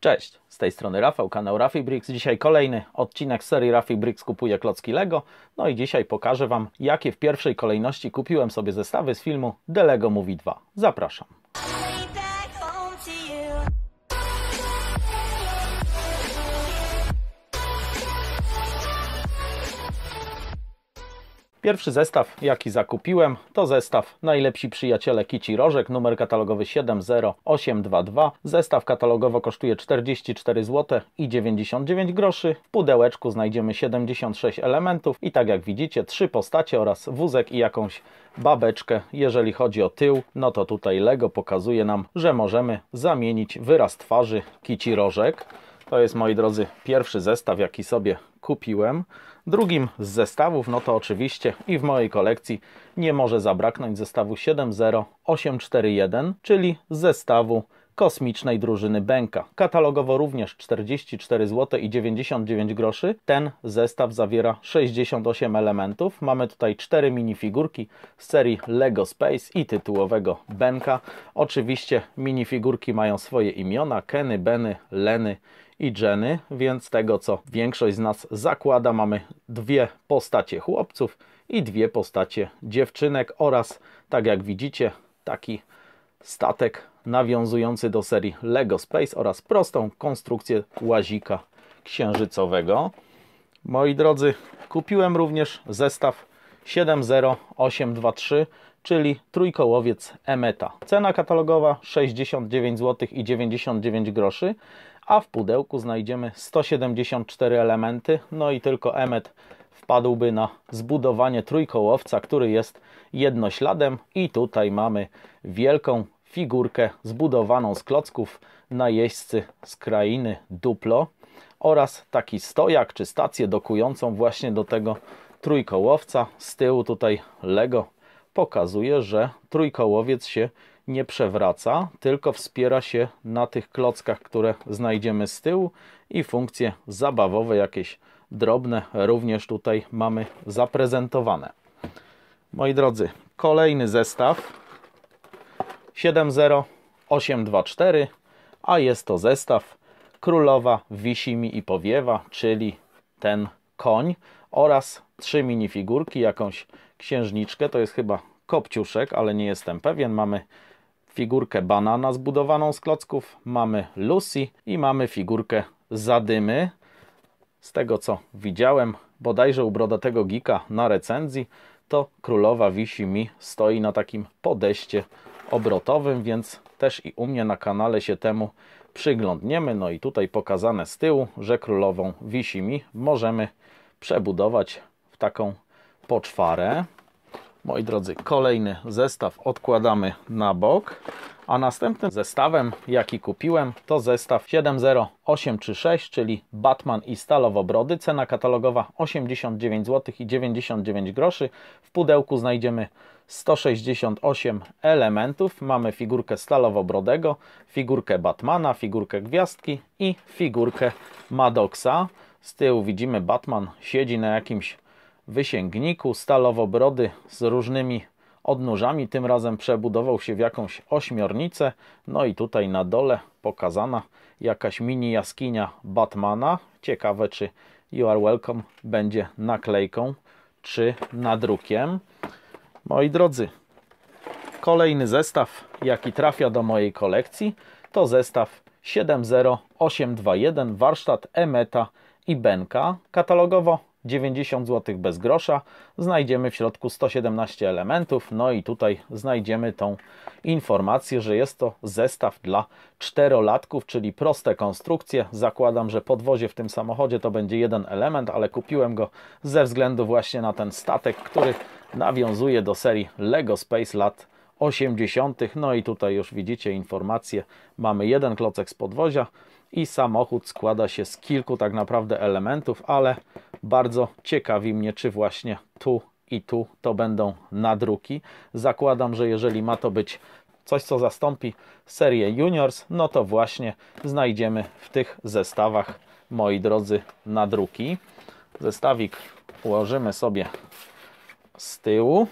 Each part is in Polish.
Cześć, z tej strony Rafał, kanał Rafi Bricks. Dzisiaj kolejny odcinek serii Rafi Bricks kupuje klocki Lego. No i dzisiaj pokażę Wam, jakie w pierwszej kolejności kupiłem sobie zestawy z filmu The Lego Movie 2. Zapraszam. Pierwszy zestaw, jaki zakupiłem, to zestaw Najlepsi Przyjaciele Kici Rożek, numer katalogowy 70822. Zestaw katalogowo kosztuje 44 zł i 99 groszy. W pudełeczku znajdziemy 76 elementów i tak jak widzicie, trzy postacie oraz wózek i jakąś babeczkę. Jeżeli chodzi o tył, no to tutaj Lego pokazuje nam, że możemy zamienić wyraz twarzy Kici Rożek. To jest, moi drodzy, pierwszy zestaw, jaki sobie kupiłem. Drugim z zestawów, no to oczywiście i w mojej kolekcji nie może zabraknąć zestawu 70841, czyli zestawu kosmicznej drużyny Benka. Katalogowo również 44 zł i 99 groszy. Ten zestaw zawiera 68 elementów. Mamy tutaj 4 minifigurki z serii Lego Space i tytułowego Benka. Oczywiście minifigurki mają swoje imiona: Kenny, Benny, Leny i Jenny, więc tego co większość z nas zakłada, mamy dwie postacie chłopców i dwie postacie dziewczynek oraz tak jak widzicie taki statek nawiązujący do serii Lego Space oraz prostą konstrukcję łazika księżycowego. Moi drodzy, kupiłem również zestaw 70823, czyli trójkołowiec Emeta. Cena katalogowa 69 zł i 99 groszy, a w pudełku znajdziemy 174 elementy, no i tylko Emet wpadłby na zbudowanie trójkołowca, który jest jednośladem i tutaj mamy wielką figurkę zbudowaną z klocków najeźdźcy z krainy Duplo oraz taki stojak czy stację dokującą właśnie do tego trójkołowca. Z tyłu tutaj Lego pokazuje, że trójkołowiec się nie przewraca, tylko wspiera się na tych klockach, które znajdziemy z tyłu i funkcje zabawowe jakieś drobne również tutaj mamy zaprezentowane. Moi drodzy, kolejny zestaw 70824, a jest to zestaw Królowa wisi mi i powiewa, czyli ten koń oraz trzy minifigurki, jakąś księżniczkę, to jest chyba kopciuszek, ale nie jestem pewien. Mamy figurkę banana zbudowaną z klocków, mamy Lucy i mamy figurkę Zadymy. Z tego co widziałem, bodajże u Brodatego Gika na recenzji, to królowa wisi mi stoi na takim podejście obrotowym, więc też i u mnie na kanale się temu przyglądniemy. No i tutaj pokazane z tyłu, że królową wisi mi możemy przebudować w taką poczwarę. Moi drodzy, kolejny zestaw odkładamy na bok, a następnym zestawem, jaki kupiłem, to zestaw 70836, czyli Batman i Stalowobrody. Cena katalogowa 89 zł i 99 groszy. W pudełku znajdziemy 168 elementów. Mamy figurkę Stalowobrodego, figurkę Batmana, figurkę Gwiazdki i figurkę Maddoxa. Z tyłu widzimy Batman siedzi na jakimś wysięgniku, stalowobrody z różnymi odnóżami. Tym razem przebudował się w jakąś ośmiornicę. No i tutaj na dole pokazana jakaś mini jaskinia Batmana. Ciekawe, czy You Are Welcome będzie naklejką, czy nadrukiem. Moi drodzy, kolejny zestaw, jaki trafia do mojej kolekcji, to zestaw 70821 warsztat Emeta i Benka. Katalogowo 90 zł bez grosza. Znajdziemy w środku 117 elementów. No i tutaj znajdziemy tą informację, że jest to zestaw dla czterolatków, czyli proste konstrukcje. Zakładam, że podwozie w tym samochodzie to będzie jeden element, ale kupiłem go ze względu właśnie na ten statek, który nawiązuje do serii Lego Space lat 80. No i tutaj już widzicie informację. Mamy jeden klocek z podwozia i samochód składa się z kilku tak naprawdę elementów, ale bardzo ciekawi mnie, czy właśnie tu i tu to będą nadruki. Zakładam, że jeżeli ma to być coś, co zastąpi serię Juniors, no to właśnie znajdziemy w tych zestawach, moi drodzy, nadruki. Zestawik ułożymy sobie z tyłu.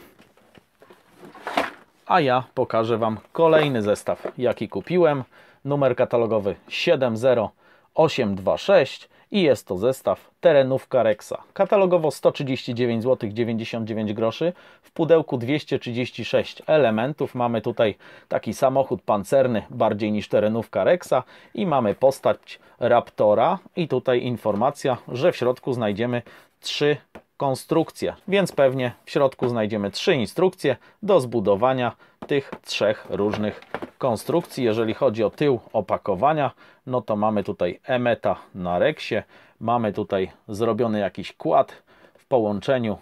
A ja pokażę Wam kolejny zestaw, jaki kupiłem. Numer katalogowy 70 826 i jest to zestaw terenówka Rexa. Katalogowo 139 zł 99 groszy, w pudełku 236 elementów. Mamy tutaj taki samochód pancerny, bardziej niż terenówka Rexa i mamy postać Raptora i tutaj informacja, że w środku znajdziemy trzy konstrukcje, więc pewnie w środku znajdziemy trzy instrukcje do zbudowania tych trzech różnych konstrukcji. Jeżeli chodzi o tył opakowania, no to mamy tutaj emeta na reksie, mamy tutaj zrobiony jakiś kład w połączeniu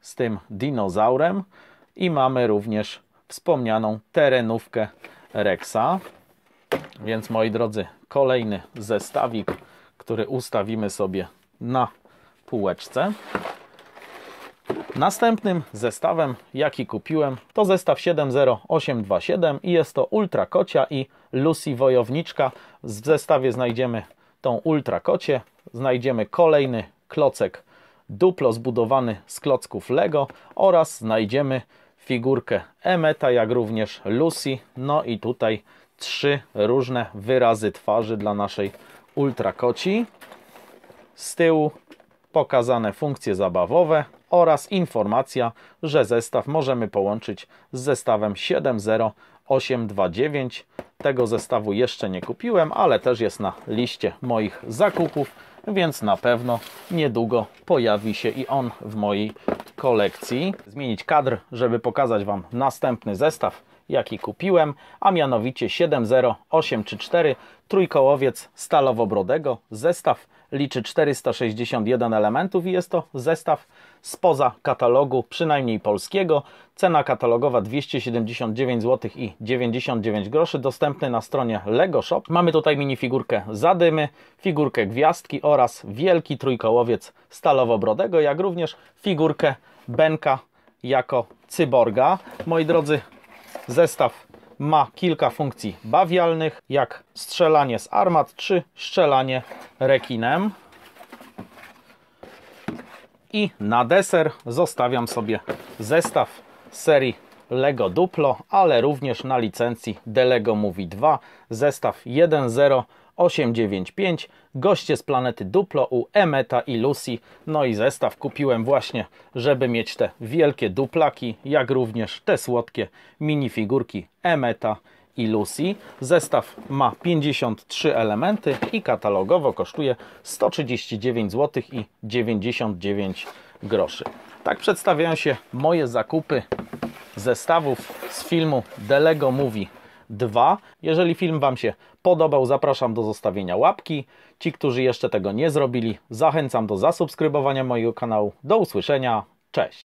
z tym dinozaurem i mamy również wspomnianą terenówkę Rexa. Więc moi drodzy, kolejny zestawik, który ustawimy sobie na półeczce. Następnym zestawem, jaki kupiłem, to zestaw 70827 i jest to Ultra Kocia i Lucy Wojowniczka. W zestawie znajdziemy tą Ultra Kocie, znajdziemy kolejny klocek duplo zbudowany z klocków Lego oraz znajdziemy figurkę Emeta, jak również Lucy. No i tutaj trzy różne wyrazy twarzy dla naszej Ultra Koci. Z tyłu pokazane funkcje zabawowe oraz informacja, że zestaw możemy połączyć z zestawem 70829. Tego zestawu jeszcze nie kupiłem, ale też jest na liście moich zakupów, więc na pewno niedługo pojawi się i on w mojej kolekcji. Zmienić kadr, żeby pokazać Wam następny zestaw, jaki kupiłem, a mianowicie 70834 trójkołowiec stalowobrodego. Zestaw liczy 461 elementów i jest to zestaw spoza katalogu, przynajmniej polskiego. Cena katalogowa 279 zł i 99 groszy, dostępny na stronie Lego Shop. Mamy tutaj minifigurkę Zadymy, figurkę Gwiazdki oraz wielki trójkołowiec stalowobrodego, jak również figurkę Benka jako cyborga. Moi drodzy, zestaw ma kilka funkcji bawialnych, jak strzelanie z armat czy strzelanie rekinem. I na deser zostawiam sobie zestaw serii Lego Duplo, ale również na licencji The Lego Movie 2 zestaw 10895 goście z planety Duplo u Emeta i Lucy. No i zestaw kupiłem właśnie, żeby mieć te wielkie duplaki, jak również te słodkie minifigurki Emeta i Lucy. Zestaw ma 53 elementy i katalogowo kosztuje 139 zł i 99 groszy. Tak przedstawiają się moje zakupy zestawów z filmu The Lego Movie 2. Jeżeli film Wam się podobał, zapraszam do zostawienia łapki. Ci, którzy jeszcze tego nie zrobili, zachęcam do zasubskrybowania mojego kanału. Do usłyszenia. Cześć!